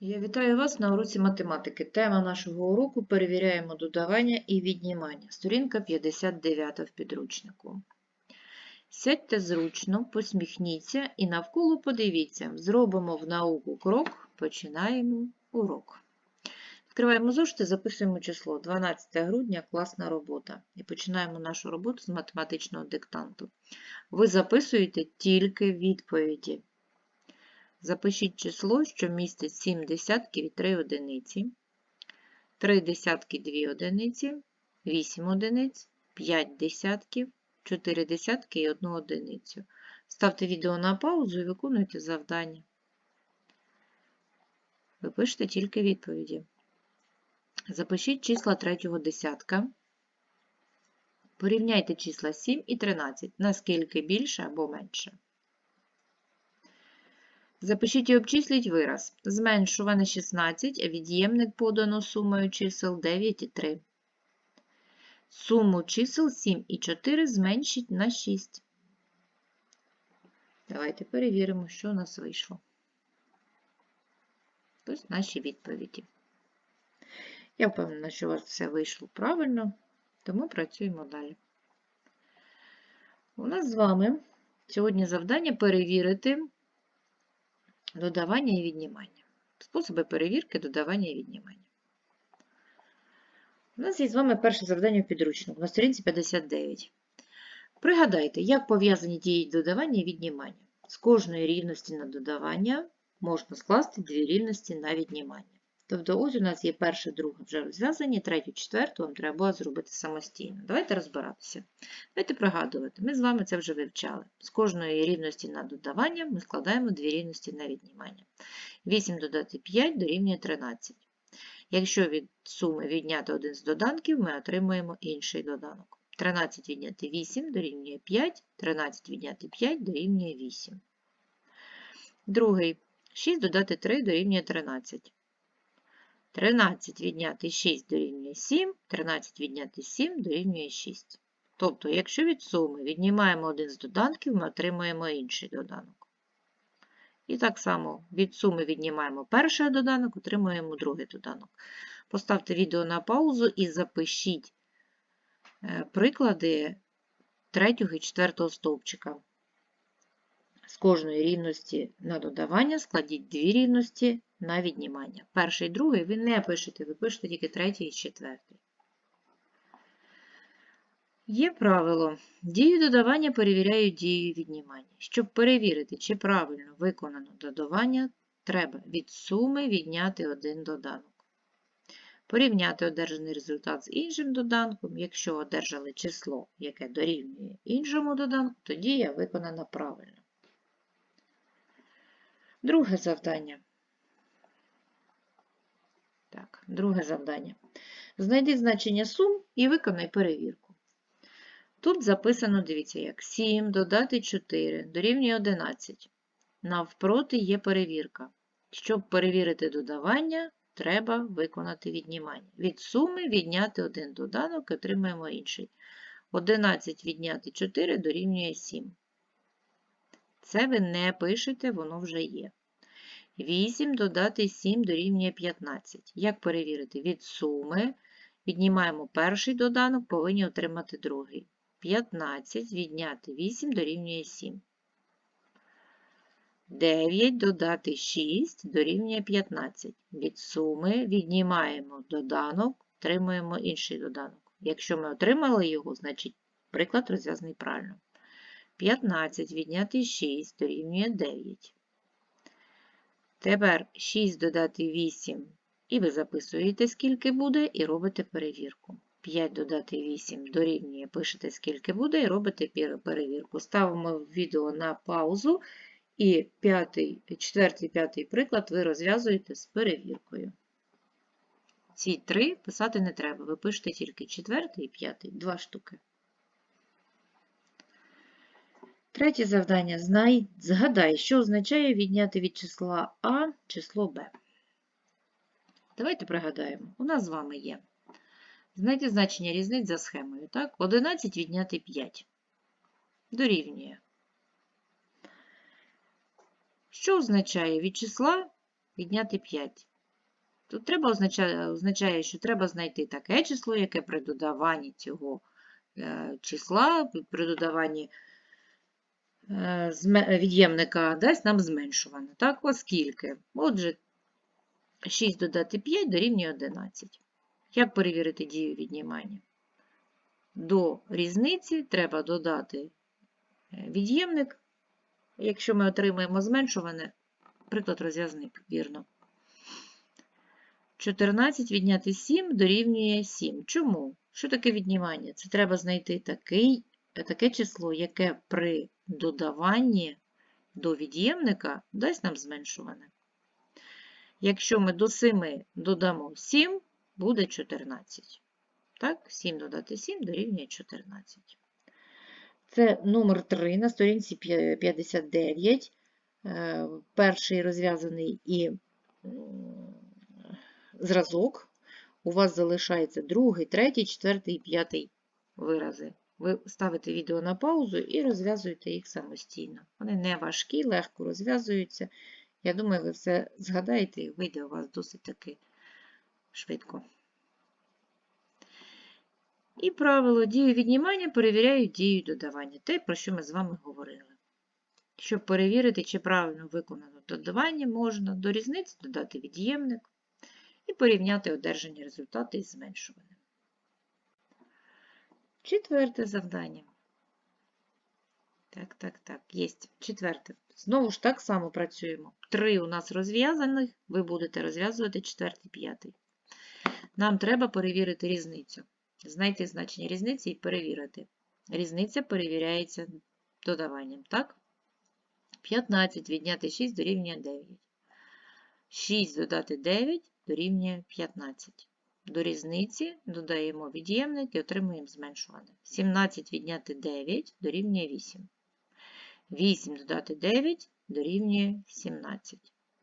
Я вітаю вас на уроці математики. Тема нашого уроку перевіряємо додавання і віднімання. Сторінка 59 в підручнику. Сядьте зручно, посміхніться і навколо подивіться. Зробимо в науку крок, починаємо урок. Відкриваємо зошити, записуємо число 12 грудня, класна робота. І починаємо нашу роботу з математичного диктанту. Ви записуєте тільки відповіді. Запишіть число, що містить 7 десятків і 3 одиниці, 3 десятки 2 одиниці, 8 одиниць, 5 десятків, 4 десятки і 1 одиницю. Ставте відео на паузу і виконуйте завдання. Ви пишете тільки відповіді. Запишіть числа третього десятка. Порівняйте числа 7 і 13, наскільки більше або менше. Запишіть і обчисліть вираз. Зменшуване 16, а від'ємник подано сумою чисел 9 і 3. Суму чисел 7 і 4 зменшіть на 6. Давайте перевіримо, що у нас вийшло. Ось наші відповіді. Я впевнена, що у вас все вийшло правильно, тому працюємо далі. У нас з вами сьогодні завдання перевірити додавання і віднімання. Способи перевірки додавання і віднімання. У нас є з вами перше завдання в підручнику на сторінці 59. Пригадайте, як пов'язані дії додавання і віднімання. З кожної рівності на додавання можна скласти дві рівності на віднімання. Тобто, ось у нас є перша, друга вже розв'язані, третю, четверту вам треба було зробити самостійно. Давайте розбиратися. Давайте пригадувати. Ми з вами це вже вивчали. З кожної рівності на додавання ми складаємо дві рівності на віднімання. 8 додати 5 дорівнює 13. Якщо від суми відняти один з доданків, ми отримуємо інший доданок. 13 відняти 8 дорівнює 5, 13 відняти 5 дорівнює 8. Другий 6 додати 3 дорівнює 13. 13 відняти 6 дорівнює 7, 13 відняти 7 дорівнює 6. Тобто, якщо від суми віднімаємо один з доданків, ми отримуємо інший доданок. І так само від суми віднімаємо перший доданок, отримуємо другий доданок. Поставте відео на паузу і запишіть е, приклади третього і четвертого стовпчика. З кожної рівності на додавання складіть дві рівності на віднімання. Перший і другий ви не пишете, ви пишете тільки третій і четвертий. Є правило. Дію додавання перевіряють дією віднімання. Щоб перевірити, чи правильно виконано додавання, треба від суми відняти один доданок. Порівняти одержаний результат з іншим доданком. Якщо одержали число, яке дорівнює іншому доданку, то дія виконана правильно. Друге завдання. Так, друге завдання. Знайди значення сум і виконай перевірку. Тут записано, дивіться, як 7 додати 4 дорівнює 11. Навпроти є перевірка. Щоб перевірити додавання, треба виконати віднімання. Від суми відняти один доданок отримаємо інший. 11 відняти 4 дорівнює 7. Це ви не пишете, воно вже є. 8 додати 7 дорівнює 15. Як перевірити? Від суми віднімаємо перший доданок, повинні отримати другий. 15 відняти 8 дорівнює 7. 9 додати 6 дорівнює 15. Від суми віднімаємо доданок, отримуємо інший доданок. Якщо ми отримали його, значить приклад розв'язаний правильно. 15 відняти 6 дорівнює 9. Тепер 6 додати 8, і ви записуєте, скільки буде, і робите перевірку. 5 додати 8 дорівнює, пишете, скільки буде, і робите перевірку. Ставимо відео на паузу, і п'ятий, четвертий, п'ятий приклад ви розв'язуєте з перевіркою. Ці три писати не треба, ви пишете тільки четвертий і п'ятий, два штуки. Третє завдання. Знай, згадай, що означає відняти від числа А число Б. Давайте пригадаємо. У нас з вами є. Знайти значення різниць за схемою. Так? 11 відняти 5. Дорівнює. Що означає від числа відняти 5? Тут треба означає, означає, що треба знайти таке число, яке при додаванні цього е, числа, при додаванні від'ємника дасть нам зменшуване. Так, оскільки. Отже, 6 додати 5 дорівнює 11. Як перевірити дію віднімання? До різниці треба додати е, від'ємник. Якщо ми отримаємо зменшуване, приклад розв'язаний вірно. 14 відняти 7 дорівнює 7. Чому? Що таке віднімання? Це треба знайти такий, таке число, яке при додаванні до від'ємника дасть нам зменшуване. Якщо ми до 7 додамо 7, буде 14. Так, 7 додати 7 дорівнює 14. Це номер 3 на сторінці 59. Е, Перший розв'язаний і зразок. У вас залишається другий, третій, четвертий і п'ятий вирази. Ви ставите відео на паузу і розв'язуєте їх самостійно. Вони не важкі, легко розв'язуються. Я думаю, ви все згадаєте і вийде у вас досить таки швидко. І правило дію віднімання перевіряють дію додавання. Те, про що ми з вами говорили. Щоб перевірити, чи правильно виконано додавання, можна до різниці додати від'ємник і порівняти одержані результати із зменшуванням. Четверте завдання. Так, так, так, є. Четверте. Знову ж так само працюємо. Три у нас розв'язаних, ви будете розв'язувати четвертий, п'ятий. Нам треба перевірити різницю. Знайти значення різниці і перевірити. Різниця перевіряється додаванням, так? 15 відняти 6 дорівнює 9. 6 додати 9 дорівнює 15. До різниці додаємо від'ємник і отримуємо зменшуване. 17 відняти 9 дорівнює 8. 8 додати 9 дорівнює 17.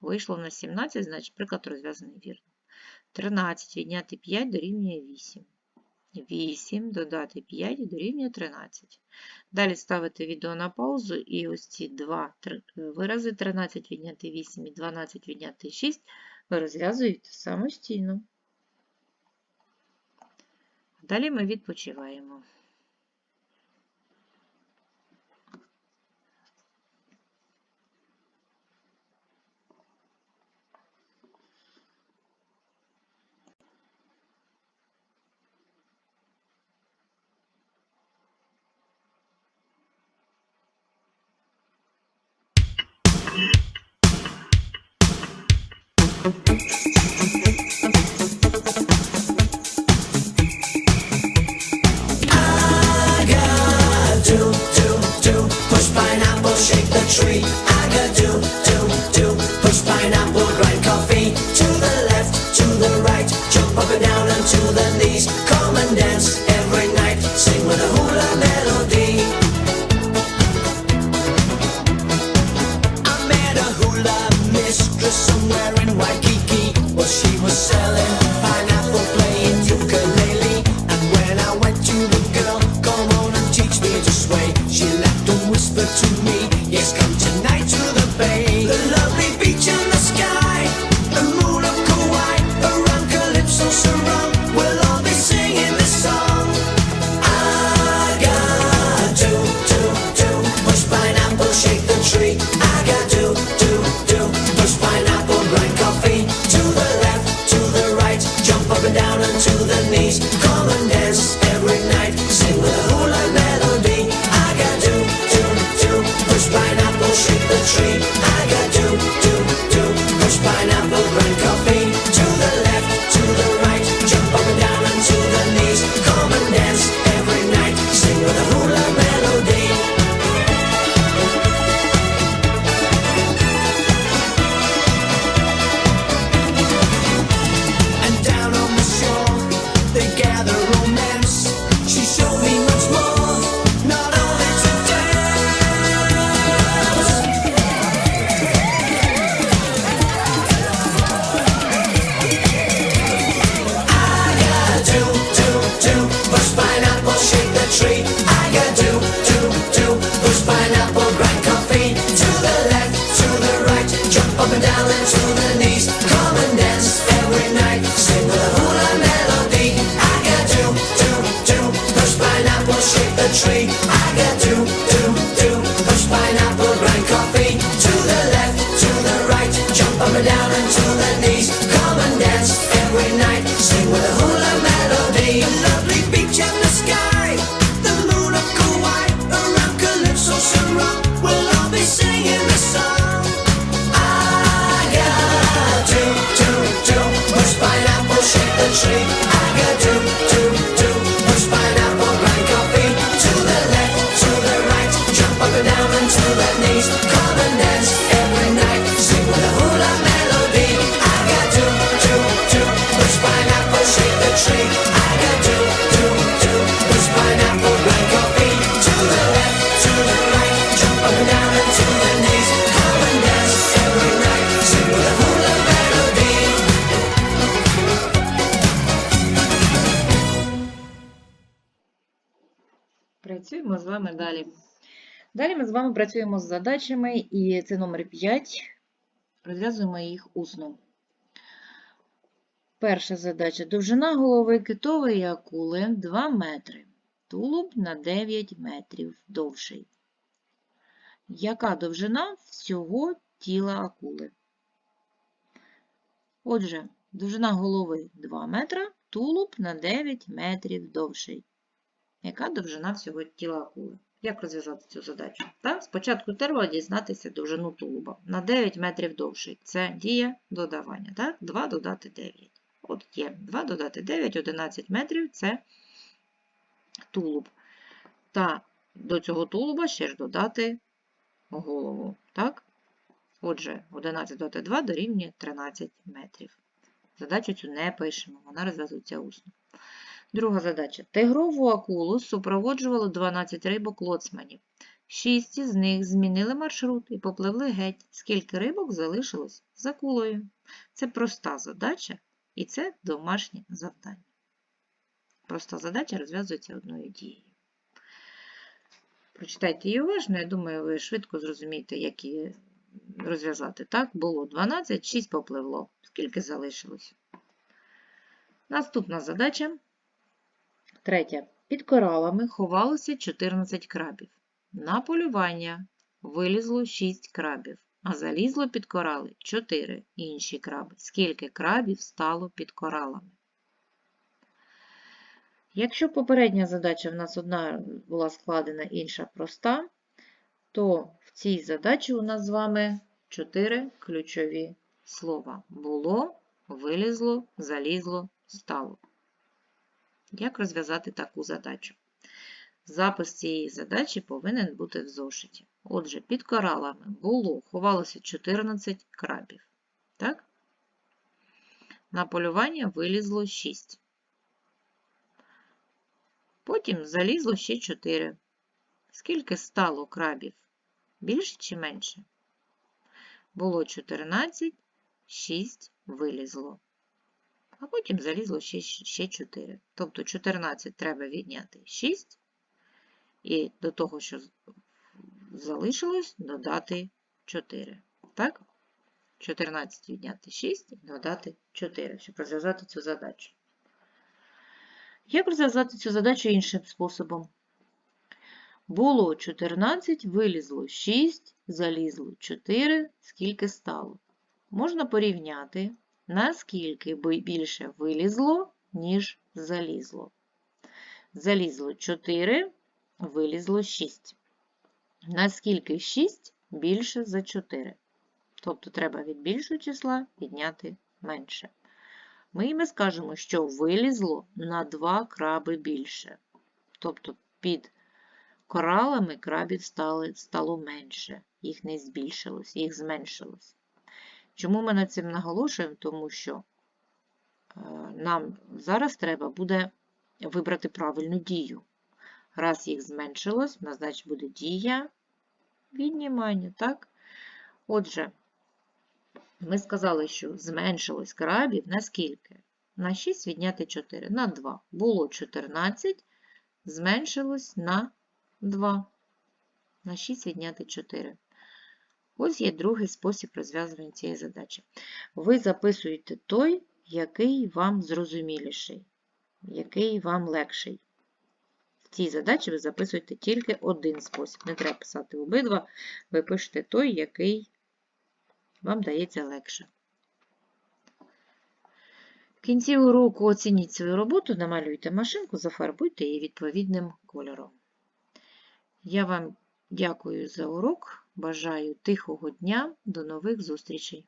Вийшло на 17, значить приклад розв'язаний вірно. 13 відняти 5 дорівнює 8. 8 додати 5 дорівнює 13. Далі ставите відео на паузу і ось ці два вирази 13 відняти 8 і 12 відняти 6 ви розв'язуєте самостійно. Далі ми відпочиваємо. do, dream I got з вами далі. Далі ми з вами працюємо з задачами, і це номер 5. Розв'язуємо їх усно. Перша задача. Довжина голови китової акули 2 метри. Тулуб на 9 метрів довший. Яка довжина всього тіла акули? Отже, довжина голови 2 метра, тулуб на 9 метрів довший. Яка довжина всього тіла акули? Як розв'язати цю задачу? Так? Спочатку треба дізнатися довжину тулуба. На 9 метрів довший. Це дія додавання. Так? 2 додати 9. От є 2 додати 9, 11 метрів це тулуб. Та до цього тулуба ще ж додати голову. Так? Отже, 11 додати 2 дорівнює 13 метрів. Задачу цю не пишемо, вона розв'язується усно. Друга задача. Тигрову акулу супроводжувало 12 рибок лоцманів. Шість із них змінили маршрут і попливли геть. Скільки рибок залишилось за акулою? Це проста задача і це домашнє завдання. Проста задача розв'язується одною дією. Прочитайте її уважно, я думаю, ви швидко зрозумієте, як її розв'язати. Так, було 12, 6 попливло. Скільки залишилось? Наступна задача. Третя. Під коралами ховалося 14 крабів. На полювання вилізло 6 крабів, а залізло під корали 4 інші краби. Скільки крабів стало під коралами? Якщо попередня задача в нас одна була складена, інша проста, то в цій задачі у нас з вами 4 ключові слова. Було, вилізло, залізло, стало. Як розв'язати таку задачу? Запис цієї задачі повинен бути в зошиті. Отже, під коралами було, ховалося 14 крабів. Так? На полювання вилізло 6. Потім залізло ще 4. Скільки стало крабів? Більше чи менше? Було 14, 6 вилізло а потім залізло ще, ще 4. Тобто 14 треба відняти 6, і до того, що залишилось, додати 4. Так? 14 відняти 6 додати 4, щоб розв'язати цю задачу. Як розв'язати цю задачу іншим способом? Було 14, вилізло 6, залізло 4, скільки стало? Можна порівняти наскільки більше вилізло, ніж залізло. Залізло 4, вилізло 6. Наскільки 6 більше за 4. Тобто треба від більшого числа відняти менше. Ми їм скажемо, що вилізло на 2 краби більше. Тобто під коралами крабів стало менше, їх не збільшилось, їх зменшилось. Чому ми над цим наголошуємо? Тому що е, нам зараз треба буде вибрати правильну дію. Раз їх зменшилось, у нас значить буде дія віднімання, так? Отже, ми сказали, що зменшилось крабів на скільки? На 6 відняти 4, на 2. Було 14, зменшилось на 2. На 6 відняти 4. Ось є другий спосіб розв'язування цієї задачі. Ви записуєте той, який вам зрозуміліший, який вам легший. В цій задачі ви записуєте тільки один спосіб. Не треба писати обидва, ви пишете той, який вам дається легше. В кінці уроку оцініть свою роботу, намалюйте машинку, зафарбуйте її відповідним кольором. Я вам дякую за урок. Бажаю тихого дня. До нових зустрічей!